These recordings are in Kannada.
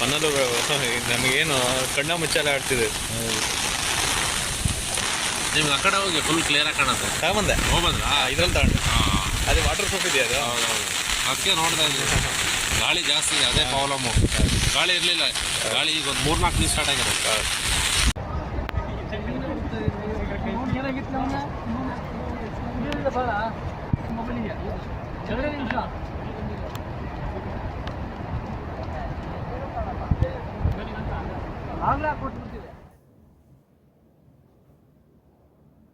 ಫನ್ನಲು ನಮಗೇನು ಕಣ್ಣ ಮುಚ್ಚಾಲೆ ಆಡ್ತಿದೆ. ನಿಮ್ಗೆ ಆ ಕಡೆ ಹೋಗಿ ಫುಲ್ ಕ್ಲಿಯರ್ ಕ್ಲಿಯರಾಗಿ ಕಾಣುತ್ತೆ. ತಗೊಂಬಂದೆ ಹೋಗ್ಬಂದ್ರಾ ಇದ್ರಲ್ಲಿ ತಗೊಂಡು. ಅದೇ ವಾಟರ್ ಪ್ರೂಫ್ ಇದೆಯಾ ಅದು? ಅದಕ್ಕೆ ನೋಡ್ತಾ ಇದ್ದೀನಿ. ಗಾಳಿ ಜಾಸ್ತಿ ಇದೆ ಅದೇ ಪ್ರಾಬ್ಲಮ್ಮು ಗಾಳಿ ಇರಲಿಲ್ಲ. ಗಾಳಿ ಈಗ ಒಂದು ಮೂರ್ನಾಲ್ಕು ದಿನ ಸ್ಟಾರ್ಟ್ ಆಗಿದೆ.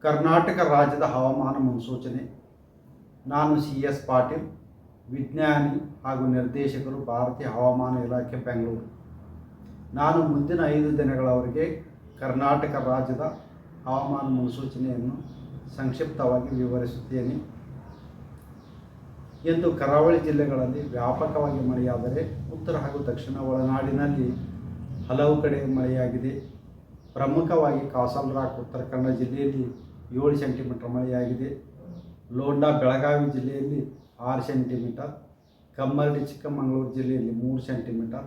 ಕರ್ನಾಟಕ ರಾಜ್ಯದ ಹವಾಮಾನ ಮುನ್ಸೂಚನೆ. ನಾನು ಸಿ ಎಸ್ ಪಾಟೀಲ್, ವಿಜ್ಞಾನಿ ಹಾಗೂ ನಿರ್ದೇಶಕರು ಭಾರತೀಯ ಹವಾಮಾನ ಇಲಾಖೆ, ಬೆಂಗಳೂರು. ನಾನು ಮುಂದಿನ ಐದು ದಿನಗಳವರೆಗೆ ಕರ್ನಾಟಕ ರಾಜ್ಯದ ಹವಾಮಾನ ಮುನ್ಸೂಚನೆಯನ್ನು ಸಂಕ್ಷಿಪ್ತವಾಗಿ ವಿವರಿಸುತ್ತೇನೆ. ಎಂದು ಕರಾವಳಿ ಜಿಲ್ಲೆಗಳಲ್ಲಿ ವ್ಯಾಪಕವಾಗಿ ಮಳೆಯಾದರೆ ಉತ್ತರ ಹಾಗೂ ದಕ್ಷಿಣ ಒಳನಾಡಿನಲ್ಲಿ ಹಲವು ಕಡೆ ಮಳೆಯಾಗಿದೆ. ಪ್ರಮುಖವಾಗಿ ಕಾಸಲ್ರಾಕ್ ಉತ್ತರ ಕನ್ನಡ ಜಿಲ್ಲೆಯಲ್ಲಿ ಏಳು ಸೆಂಟಿಮೀಟರ್ ಮಳೆಯಾಗಿದೆ. ಲೋಂಡಾ, ಬೆಳಗಾವಿ ಜಿಲ್ಲೆಯಲ್ಲಿ ಆರು ಸೆಂಟಿಮೀಟರ್ ಕಮ್ಮರಡಿ ಚಿಕ್ಕಮಗಳೂರು ಜಿಲ್ಲೆಯಲ್ಲಿ ಮೂರು ಸೆಂಟಿಮೀಟರ್,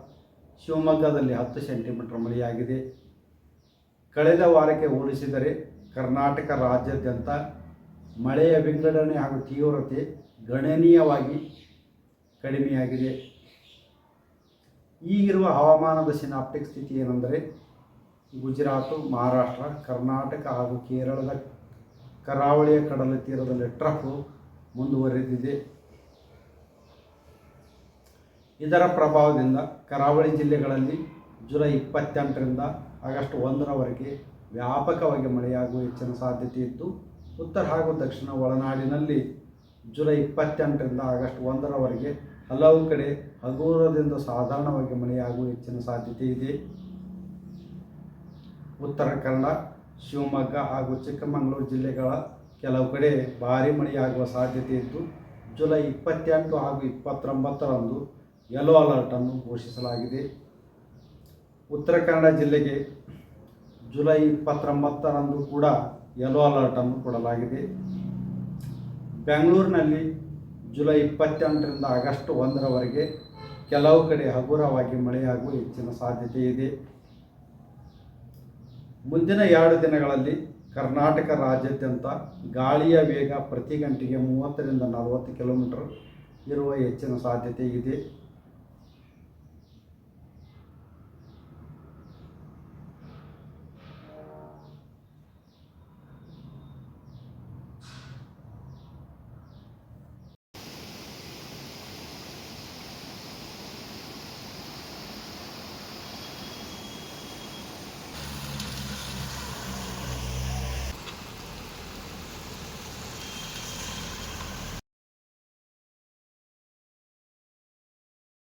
ಶಿವಮೊಗ್ಗದಲ್ಲಿ ಹತ್ತು ಸೆಂಟಿಮೀಟರ್ ಮಳೆಯಾಗಿದೆ. ಕಳೆದ ವಾರಕ್ಕೆ ಹೋಲಿಸಿದರೆ ಕರ್ನಾಟಕ ರಾಜ್ಯಾದ್ಯಂತ ಮಳೆಯ ವಿಂಗಡಣೆ ಹಾಗೂ ತೀವ್ರತೆ ಗಣನೀಯವಾಗಿ ಕಡಿಮೆಯಾಗಿದೆ. ಈಗಿರುವ ಹವಾಮಾನದ ಸಿನಾಪ್ಟಿಕ್ ಸ್ಥಿತಿ ಏನೆಂದರೆ ಗುಜರಾತು, ಮಹಾರಾಷ್ಟ್ರ, ಕರ್ನಾಟಕ ಹಾಗೂ ಕೇರಳದ ಕರಾವಳಿಯ ಕಡಲ ತೀರದಲ್ಲಿ ಟ್ರಫ್ ಮುಂದುವರೆದಿದೆ. ಇದರ ಪ್ರಭಾವದಿಂದ ಕರಾವಳಿ ಜಿಲ್ಲೆಗಳಲ್ಲಿ ಜುಲೈ ಇಪ್ಪತ್ತೆಂಟರಿಂದ ಆಗಸ್ಟ್ ಒಂದರವರೆಗೆ ವ್ಯಾಪಕವಾಗಿ ಮಳೆಯಾಗುವ ಹೆಚ್ಚಿನ ಸಾಧ್ಯತೆ ಇದ್ದು, ಉತ್ತರ ಹಾಗೂ ದಕ್ಷಿಣ ಒಳನಾಡಿನಲ್ಲಿ ಜುಲೈ ಇಪ್ಪತ್ತೆಂಟರಿಂದ ಆಗಸ್ಟ್ ಒಂದರವರೆಗೆ ಹಲವು ಕಡೆ ಹಗುರದಿಂದ ಸಾಧಾರಣವಾಗಿ ಮಳೆಯಾಗುವ ಹೆಚ್ಚಿನ ಸಾಧ್ಯತೆ ಇದೆ. ಉತ್ತರ ಕನ್ನಡ, ಶಿವಮೊಗ್ಗ ಹಾಗೂ ಚಿಕ್ಕಮಗಳೂರು ಜಿಲ್ಲೆಗಳ ಕೆಲವು ಕಡೆ ಭಾರಿ ಮಳೆಯಾಗುವ ಸಾಧ್ಯತೆ ಇದ್ದು, ಜುಲೈ ಇಪ್ಪತ್ತೆಂಟು ಹಾಗೂ ಇಪ್ಪತ್ತೊಂಬತ್ತರಂದು ಯೆಲ್ಲೋ ಅಲರ್ಟನ್ನು ಘೋಷಿಸಲಾಗಿದೆ. ಉತ್ತರ ಕನ್ನಡ ಜಿಲ್ಲೆಗೆ ಜುಲೈ ಇಪ್ಪತ್ತೊಂಬತ್ತರಂದು ಕೂಡ ಯೆಲ್ಲೋ ಅಲರ್ಟನ್ನು ಕೊಡಲಾಗಿದೆ. ಬೆಂಗಳೂರಿನಲ್ಲಿ ಜುಲೈ ಇಪ್ಪತ್ತೆಂಟರಿಂದ ಆಗಸ್ಟ್ ಒಂದರವರೆಗೆ ಕೆಲವು ಕಡೆ ಹಗುರವಾಗಿ ಮಳೆಯಾಗುವ ಹೆಚ್ಚಿನ ಸಾಧ್ಯತೆ ಇದೆ. ಮುಂದಿನ ಎರಡು ದಿನಗಳಲ್ಲಿ ಕರ್ನಾಟಕ ರಾಜ್ಯಾದ್ಯಂತ ಗಾಳಿಯ ವೇಗ ಪ್ರತಿ ಗಂಟೆಗೆ ಮೂವತ್ತರಿಂದ ನಲವತ್ತು ಕಿಲೋಮೀಟರ್ ಇರುವ ಹೆಚ್ಚಿನ ಸಾಧ್ಯತೆ ಇದೆ.